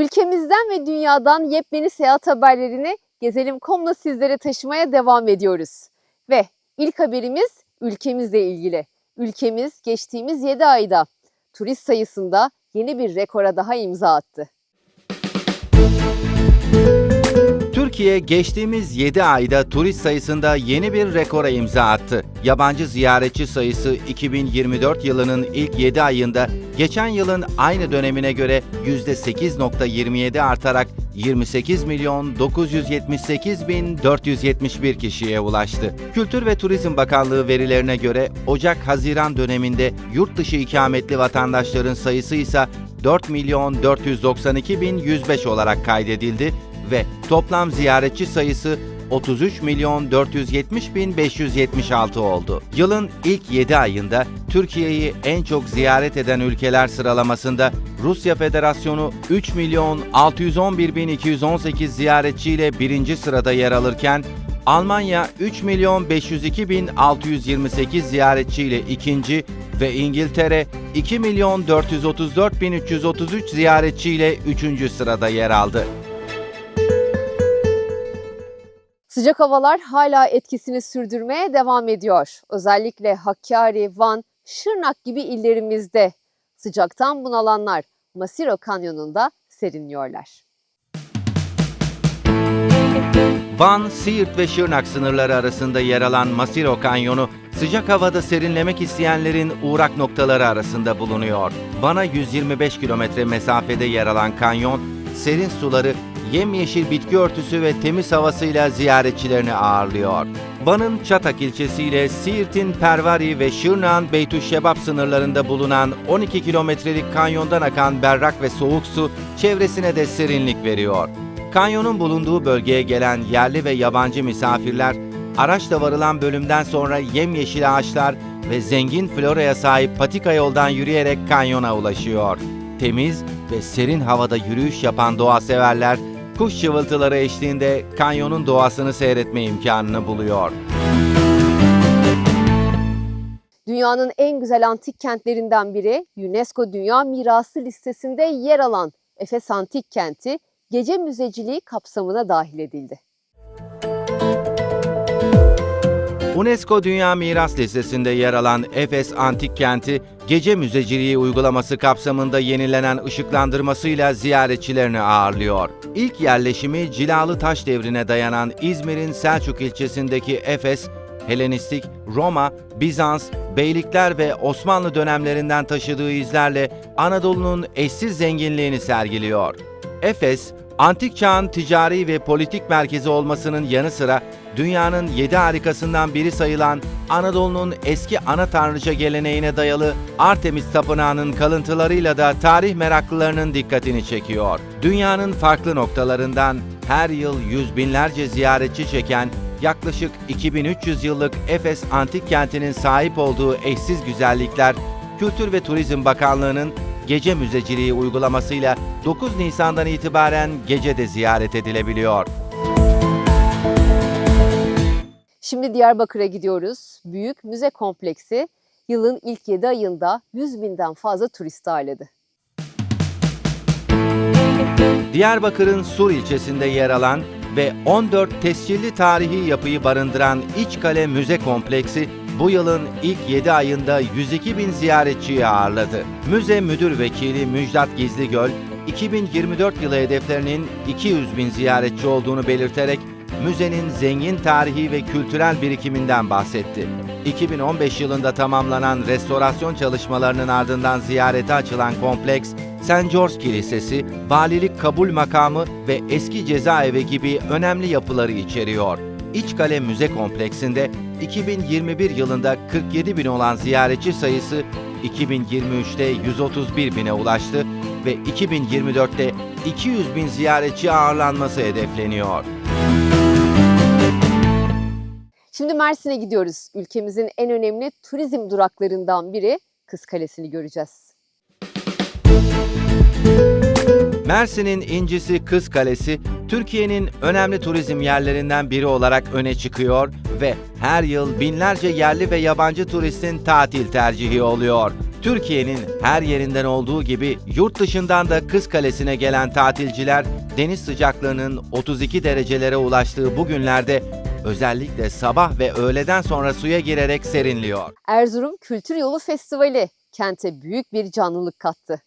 Ülkemizden ve dünyadan yepyeni seyahat haberlerini Gezelim.com'la sizlere taşımaya devam ediyoruz. Ve ilk haberimiz ülkemizle ilgili. Ülkemiz geçtiğimiz 7 ayda turist sayısında yeni bir rekora daha imza attı. Türkiye geçtiğimiz 7 ayda turist sayısında yeni bir rekora imza attı. Yabancı ziyaretçi sayısı 2024 yılının ilk 7 ayında geçen yılın aynı dönemine göre %8.27 artarak 28 milyon 978 bin 471 kişiye ulaştı. Kültür ve Turizm Bakanlığı verilerine göre Ocak-Haziran döneminde yurt dışı ikametli vatandaşların sayısı ise 4 milyon 492 bin 105 olarak kaydedildi ve toplam ziyaretçi sayısı 33 milyon 470 bin 576 oldu. Yılın ilk 7 ayında Türkiye'yi en çok ziyaret eden ülkeler sıralamasında Rusya Federasyonu 3 milyon 611 bin 218 ziyaretçiyle birinci sırada yer alırken Almanya 3 milyon 502 bin 628 ziyaretçiyle ikinci ve İngiltere 2 milyon 434 bin 333 ziyaretçiyle üçüncü sırada yer aldı. Sıcak havalar hala etkisini sürdürmeye devam ediyor. Özellikle Hakkari, Van, Şırnak gibi illerimizde sıcaktan bunalanlar Masiro Kanyonu'nda serinliyorlar. Van, Siirt ve Şırnak sınırları arasında yer alan Masiro Kanyonu, sıcak havada serinlemek isteyenlerin uğrak noktaları arasında bulunuyor. Van'a 125 kilometre mesafede yer alan kanyon, serin suları, yemyeşil bitki örtüsü ve temiz havasıyla ziyaretçilerini ağırlıyor. Van'ın Çatak ilçesiyle Siirt'in Pervari ve Şırnak'ın Beytüşşebap sınırlarında bulunan 12 kilometrelik kanyondan akan berrak ve soğuk su çevresine de serinlik veriyor. Kanyonun bulunduğu bölgeye gelen yerli ve yabancı misafirler, araçla varılan bölümden sonra yemyeşil ağaçlar ve zengin floraya sahip patika yoldan yürüyerek kanyona ulaşıyor. Temiz ve serin havada yürüyüş yapan doğa severler, kuş çıvıltıları eşliğinde kanyonun doğasını seyretme imkanını buluyor. Dünyanın en güzel antik kentlerinden biri UNESCO Dünya Mirası listesinde yer alan Efes Antik Kenti gece müzeciliği kapsamına dahil edildi. UNESCO Dünya Miras Listesi'nde yer alan Efes Antik Kenti, gece müzeciliği uygulaması kapsamında yenilenen ışıklandırmasıyla ziyaretçilerini ağırlıyor. İlk yerleşimi Cilalı Taş devrine dayanan İzmir'in Selçuk ilçesindeki Efes, Helenistik, Roma, Bizans, Beylikler ve Osmanlı dönemlerinden taşıdığı izlerle Anadolu'nun eşsiz zenginliğini sergiliyor. Efes, antik çağın ticari ve politik merkezi olmasının yanı sıra dünyanın yedi harikasından biri sayılan Anadolu'nun eski ana tanrıça geleneğine dayalı Artemis Tapınağı'nın kalıntılarıyla da tarih meraklılarının dikkatini çekiyor. Dünyanın farklı noktalarından her yıl yüz binlerce ziyaretçi çeken yaklaşık 2300 yıllık Efes Antik Kenti'nin sahip olduğu eşsiz güzellikler, Kültür ve Turizm Bakanlığı'nın gece müzeciliği uygulamasıyla 9 Nisan'dan itibaren gece de ziyaret edilebiliyor. Şimdi Diyarbakır'a gidiyoruz. Büyük müze kompleksi yılın ilk 7 ayında 100 binden fazla turist ağırladı. Diyarbakır'ın Sur ilçesinde yer alan ve 14 tescilli tarihi yapıyı barındıran İçkale Müze Kompleksi bu yılın ilk 7 ayında 102 bin ziyaretçiyi ağırladı. Müze Müdür Vekili Müjdat Gizligöl, 2024 yılı hedeflerinin 200 bin ziyaretçi olduğunu belirterek müzenin zengin tarihi ve kültürel birikiminden bahsetti. 2015 yılında tamamlanan restorasyon çalışmalarının ardından ziyarete açılan kompleks, St. George Kilisesi, valilik kabul makamı ve eski cezaevi gibi önemli yapıları içeriyor. İçkale Müze Kompleksinde 2021 yılında 47 bin olan ziyaretçi sayısı 2023'te 131 bine ulaştı ve 2024'te 200 bin ziyaretçi ağırlanması hedefleniyor. Şimdi Mersin'e gidiyoruz. Ülkemizin en önemli turizm duraklarından biri Kız Kalesi'ni göreceğiz. Mersin'in incisi Kız Kalesi, Türkiye'nin önemli turizm yerlerinden biri olarak öne çıkıyor ve her yıl binlerce yerli ve yabancı turistin tatil tercihi oluyor. Türkiye'nin her yerinden olduğu gibi yurt dışından da Kız Kalesi'ne gelen tatilciler deniz sıcaklığının 32 derecelere ulaştığı bu günlerde özellikle sabah ve öğleden sonra suya girerek serinliyor. Erzurum Kültür Yolu Festivali kente büyük bir canlılık kattı.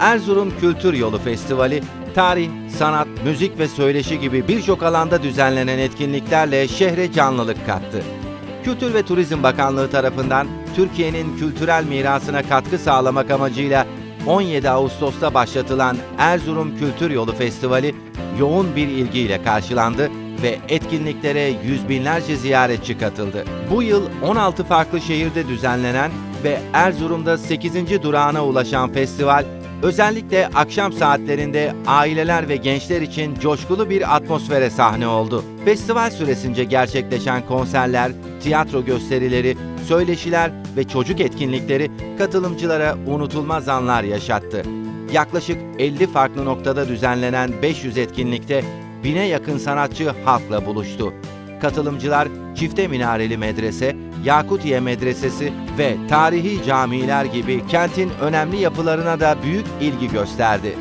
Erzurum Kültür Yolu Festivali, tarih, sanat, müzik ve söyleşi gibi birçok alanda düzenlenen etkinliklerle şehre canlılık kattı. Kültür ve Turizm Bakanlığı tarafından Türkiye'nin kültürel mirasına katkı sağlamak amacıyla 17 Ağustos'ta başlatılan Erzurum Kültür Yolu Festivali yoğun bir ilgiyle karşılandı ve etkinliklere yüz binlerce ziyaretçi katıldı. Bu yıl 16 farklı şehirde düzenlenen ve Erzurum'da 8. durağına ulaşan festival özellikle akşam saatlerinde aileler ve gençler için coşkulu bir atmosfere sahne oldu. Festival süresince gerçekleşen konserler, tiyatro gösterileri, söyleşiler ve çocuk etkinlikleri katılımcılara unutulmaz anlar yaşattı. Yaklaşık 50 farklı noktada düzenlenen 500 etkinlikte bine yakın sanatçı halkla buluştu. Katılımcılar Çifte Minareli Medrese, Yakutiye Medresesi ve tarihi camiler gibi kentin önemli yapılarına da büyük ilgi gösterdi.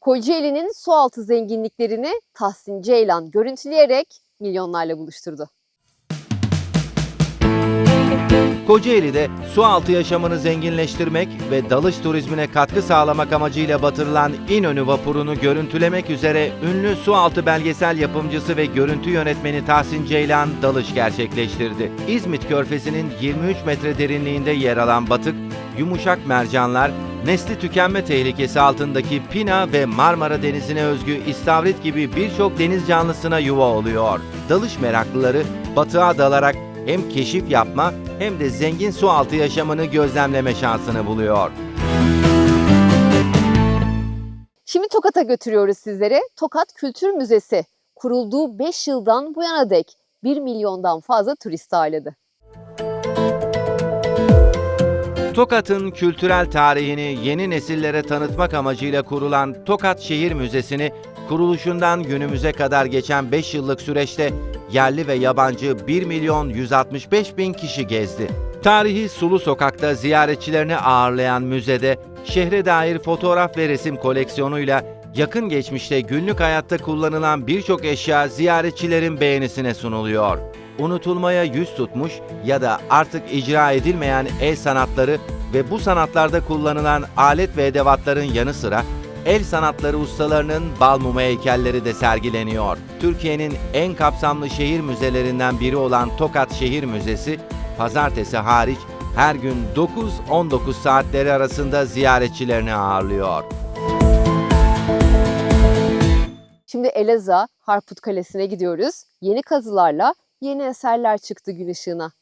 Kocaeli'nin sualtı zenginliklerini Tahsin Ceylan görüntüleyerek milyonlarla buluşturdu. Kocaeli'de su altı yaşamını zenginleştirmek ve dalış turizmine katkı sağlamak amacıyla batırılan İnönü vapurunu görüntülemek üzere ünlü su altı belgesel yapımcısı ve görüntü yönetmeni Tahsin Ceylan dalış gerçekleştirdi. İzmit Körfezi'nin 23 metre derinliğinde yer alan batık, yumuşak mercanlar, nesli tükenme tehlikesi altındaki Pina ve Marmara Denizi'ne özgü istavrit gibi birçok deniz canlısına yuva oluyor. Dalış meraklıları batığa dalarak hem keşif yapma hem de zengin su altı yaşamını gözlemleme şansını buluyor. Şimdi Tokat'a götürüyoruz sizleri. Tokat Kültür Müzesi kurulduğu 5 yıldan bu yana dek 1 milyondan fazla turist ağırladı. Tokat'ın kültürel tarihini yeni nesillere tanıtmak amacıyla kurulan Tokat Şehir Müzesi'ni kuruluşundan günümüze kadar geçen 5 yıllık süreçte yerli ve yabancı 1 milyon 165 bin kişi gezdi. Tarihi Sulu Sokak'ta ziyaretçilerini ağırlayan müzede şehre dair fotoğraf ve resim koleksiyonuyla yakın geçmişte günlük hayatta kullanılan birçok eşya ziyaretçilerin beğenisine sunuluyor. Unutulmaya yüz tutmuş ya da artık icra edilmeyen el sanatları ve bu sanatlarda kullanılan alet ve edevatların yanı sıra el sanatları ustalarının bal mumu heykelleri de sergileniyor. Türkiye'nin en kapsamlı şehir müzelerinden biri olan Tokat Şehir Müzesi, pazartesi hariç her gün 9-19 saatleri arasında ziyaretçilerini ağırlıyor. Şimdi Elazığ Harput Kalesi'ne gidiyoruz. Yeni kazılarla yeni eserler çıktı gün ışığına.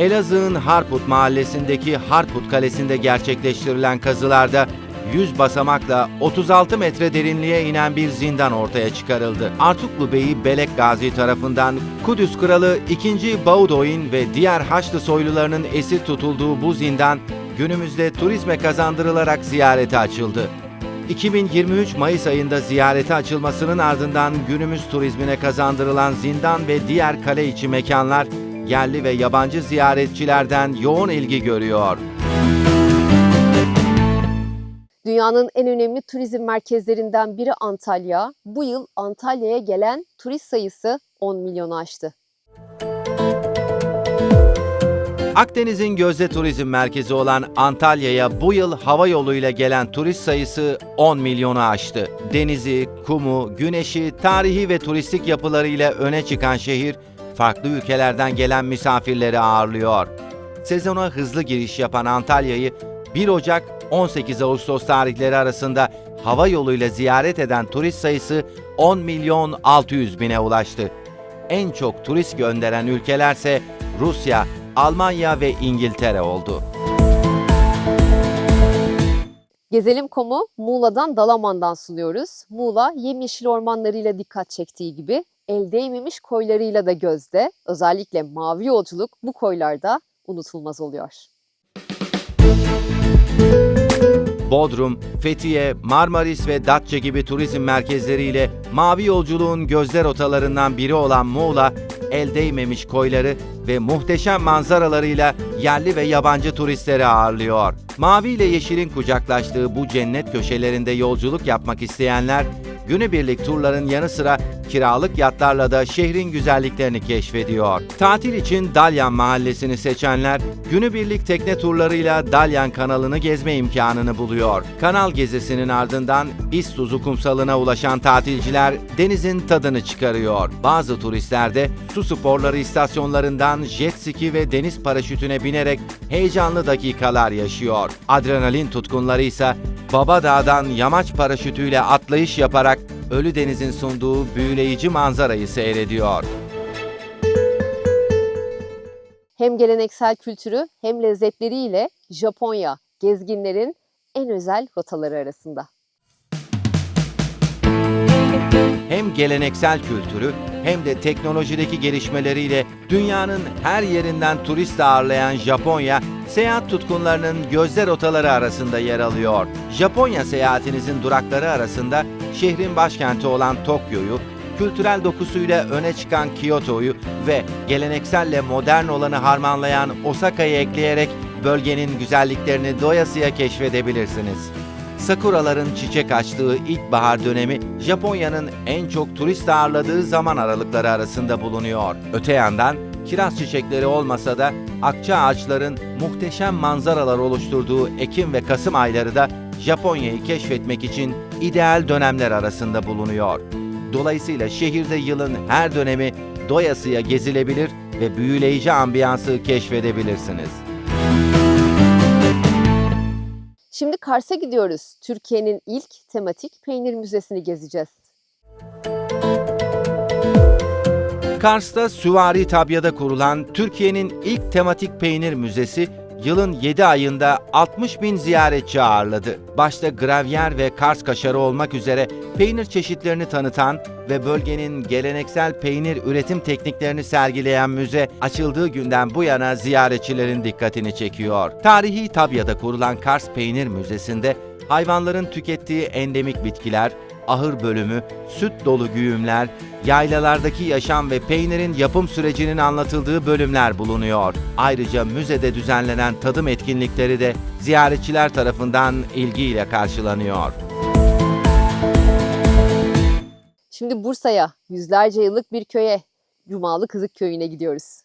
Elazığ'ın Harput mahallesindeki Harput Kalesi'nde gerçekleştirilen kazılarda 100 basamakla 36 metre derinliğe inen bir zindan ortaya çıkarıldı. Artuklu Bey'i Belek Gazi tarafından Kudüs Kralı 2. Baudoin ve diğer Haçlı soylularının esir tutulduğu bu zindan günümüzde turizme kazandırılarak ziyarete açıldı. 2023 Mayıs ayında ziyarete açılmasının ardından günümüz turizmine kazandırılan zindan ve diğer kale içi mekanlar yerli ve yabancı ziyaretçilerden yoğun ilgi görüyor. Dünyanın en önemli turizm merkezlerinden biri Antalya. Bu yıl Antalya'ya gelen turist sayısı 10 milyonu aştı. Akdeniz'in gözde turizm merkezi olan Antalya'ya bu yıl hava yoluyla gelen turist sayısı 10 milyonu aştı. Denizi, kumu, güneşi, tarihi ve turistik yapılarıyla öne çıkan şehir, farklı ülkelerden gelen misafirleri ağırlıyor. Sezona hızlı giriş yapan Antalya'yı 1 Ocak 18 Ağustos tarihleri arasında hava yoluyla ziyaret eden turist sayısı 10 milyon 600 bine ulaştı. En çok turist gönderen ülkelerse Rusya, Almanya ve İngiltere oldu. Gezelim Kom'u Muğla'dan Dalaman'dan sunuyoruz. Muğla yemyeşil ormanlarıyla dikkat çektiği gibi el değmemiş koylarıyla da gözde. Özellikle mavi yolculuk bu koylarda unutulmaz oluyor. Bodrum, Fethiye, Marmaris ve Datça gibi turizm merkezleriyle mavi yolculuğun gözler otalarından biri olan Muğla, el değmemiş koyları ve muhteşem manzaralarıyla yerli ve yabancı turistleri ağırlıyor. Mavi ile yeşilin kucaklaştığı bu cennet köşelerinde yolculuk yapmak isteyenler, günübirlik turların yanı sıra kiralık yatlarla da şehrin güzelliklerini keşfediyor. Tatil için Dalyan Mahallesi'ni seçenler, günübirlik tekne turlarıyla Dalyan kanalını gezme imkanını buluyor. Kanal gezisinin ardından İztuzu kumsalına ulaşan tatilciler denizin tadını çıkarıyor. Bazı turistler de su sporları istasyonlarından jet ski ve deniz paraşütüne binerek heyecanlı dakikalar yaşıyor. Adrenalin tutkunları ise Baba Dağ'dan yamaç paraşütüyle atlayış yaparak Ölü Deniz'in sunduğu büyüleyici manzarayı seyrediyor. Hem geleneksel kültürü hem lezzetleriyle Japonya gezginlerin en özel rotaları arasında. Hem geleneksel kültürü hem de teknolojideki gelişmeleriyle dünyanın her yerinden turist ağırlayan Japonya, seyahat tutkunlarının gözler rotaları arasında yer alıyor. Japonya seyahatinizin durakları arasında şehrin başkenti olan Tokyo'yu, kültürel dokusuyla öne çıkan Kyoto'yu ve gelenekselle modern olanı harmanlayan Osaka'yı ekleyerek bölgenin güzelliklerini doyasıya keşfedebilirsiniz. Sakuraların çiçek açtığı ilkbahar dönemi Japonya'nın en çok turist ağırladığı zaman aralıkları arasında bulunuyor. Öte yandan kiraz çiçekleri olmasa da akça ağaçların muhteşem manzaralar oluşturduğu Ekim ve Kasım ayları da Japonya'yı keşfetmek için ideal dönemler arasında bulunuyor. Dolayısıyla şehirde yılın her dönemi doyasıya gezilebilir ve büyüleyici ambiyansı keşfedebilirsiniz. Şimdi Kars'a gidiyoruz. Türkiye'nin ilk tematik peynir müzesini gezeceğiz. Kars'ta Süvari Tabya'da kurulan Türkiye'nin ilk tematik peynir müzesi yılın 7 ayında 60 bin ziyaretçi ağırladı. Başta gravyer ve Kars kaşarı olmak üzere peynir çeşitlerini tanıtan ve bölgenin geleneksel peynir üretim tekniklerini sergileyen müze açıldığı günden bu yana ziyaretçilerin dikkatini çekiyor. Tarihi Tabya'da kurulan Kars Peynir Müzesi'nde hayvanların tükettiği endemik bitkiler, ahır bölümü, süt dolu güğümler, yaylalardaki yaşam ve peynirin yapım sürecinin anlatıldığı bölümler bulunuyor. Ayrıca müzede düzenlenen tadım etkinlikleri de ziyaretçiler tarafından ilgiyle karşılanıyor. Şimdi Bursa'ya, yüzlerce yıllık bir köye, Cumalı Kızık Köyü'ne gidiyoruz.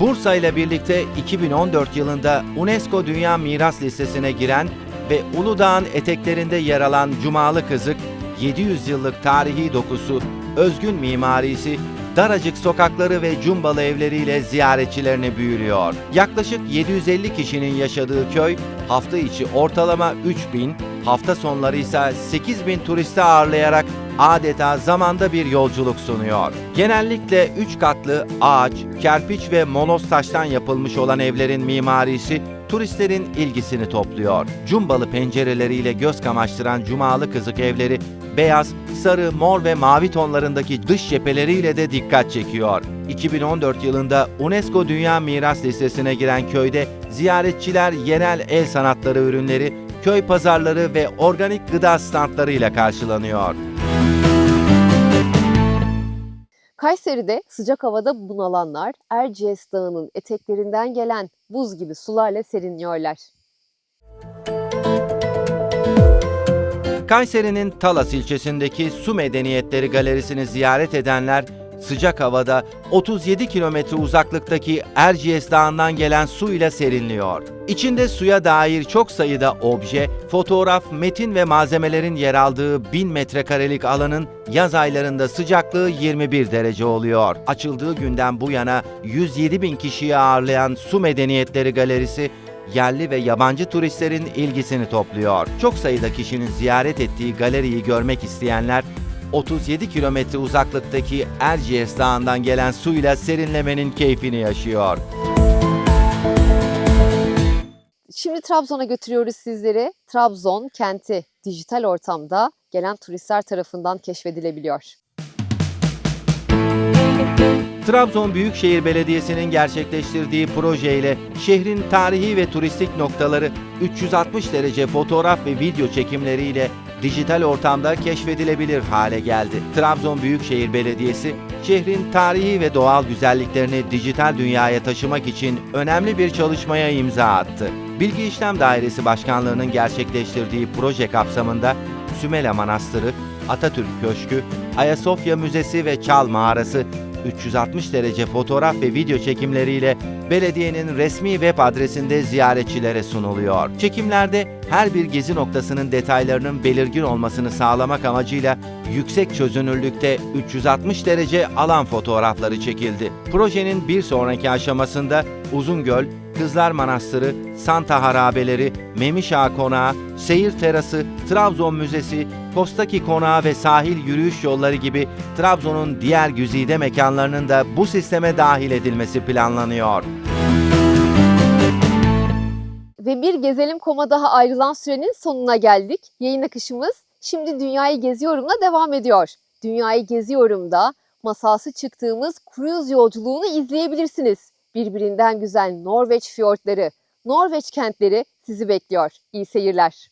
Bursa ile birlikte 2014 yılında UNESCO Dünya Miras Listesi'ne giren ve Uludağ'ın eteklerinde yer alan Cumalı Kızık, 700 yıllık tarihi dokusu, özgün mimarisi, daracık sokakları ve cumbalı evleriyle ziyaretçilerini büyülüyor. Yaklaşık 750 kişinin yaşadığı köy, hafta içi ortalama 3000, hafta sonları ise 8000 turisti ağırlayarak adeta zamanda bir yolculuk sunuyor. Genellikle 3 katlı ağaç, kerpiç ve monos taştan yapılmış olan evlerin mimarisi turistlerin ilgisini topluyor. Cumbalı pencereleriyle göz kamaştıran cumalı kızık evleri beyaz, sarı, mor ve mavi tonlarındaki dış cepheleriyle de dikkat çekiyor. 2014 yılında UNESCO Dünya Miras Listesi'ne giren köyde ziyaretçiler yerel el sanatları ürünleri, köy pazarları ve organik gıda standlarıyla karşılanıyor. Kayseri'de sıcak havada bunalanlar Erciyes Dağı'nın eteklerinden gelen buz gibi sularla serinliyorlar. Kayseri'nin Talas ilçesindeki Su Medeniyetleri Galerisi'ni ziyaret edenler sıcak havada 37 kilometre uzaklıktaki Erciyes Dağı'ndan gelen su ile serinliyor. İçinde suya dair çok sayıda obje, fotoğraf, metin ve malzemelerin yer aldığı 1000 metrekarelik alanın yaz aylarında sıcaklığı 21 derece oluyor. Açıldığı günden bu yana 107 bin kişiyi ağırlayan Su Medeniyetleri Galerisi yerli ve yabancı turistlerin ilgisini topluyor. Çok sayıda kişinin ziyaret ettiği galeriyi görmek isteyenler 37 kilometre uzaklıktaki Erciyes Dağı'ndan gelen suyla serinlemenin keyfini yaşıyor. Şimdi Trabzon'a götürüyoruz sizleri. Trabzon kenti dijital ortamda gelen turistler tarafından keşfedilebiliyor. Trabzon Büyükşehir Belediyesi'nin gerçekleştirdiği projeyle şehrin tarihi ve turistik noktaları 360 derece fotoğraf ve video çekimleriyle dijital ortamda keşfedilebilir hale geldi. Trabzon Büyükşehir Belediyesi, şehrin tarihi ve doğal güzelliklerini dijital dünyaya taşımak için önemli bir çalışmaya imza attı. Bilgi İşlem Dairesi Başkanlığı'nın gerçekleştirdiği proje kapsamında Sümele Manastırı, Atatürk Köşkü, Ayasofya Müzesi ve Çal Mağarası 360 derece fotoğraf ve video çekimleriyle belediyenin resmi web adresinde ziyaretçilere sunuluyor. Çekimlerde her bir gezi noktasının detaylarının belirgin olmasını sağlamak amacıyla yüksek çözünürlükte 360 derece alan fotoğrafları çekildi. Projenin bir sonraki aşamasında Uzungöl, Kızlar Manastırı, Santa Harabeleri, Memiş Ağa Konağı, Seyir Terası, Trabzon Müzesi, Postaki Konağı ve sahil yürüyüş yolları gibi Trabzon'un diğer güzide mekanlarının da bu sisteme dahil edilmesi planlanıyor. Ve bir Gezelim Kom'a daha ayrılan sürenin sonuna geldik. Yayın akışımız Şimdi Dünyayı Geziyorum'la devam ediyor. Dünyayı Geziyorum'da masası çıktığımız kruz yolculuğunu izleyebilirsiniz. Birbirinden güzel Norveç fiyortları, Norveç kentleri sizi bekliyor. İyi seyirler.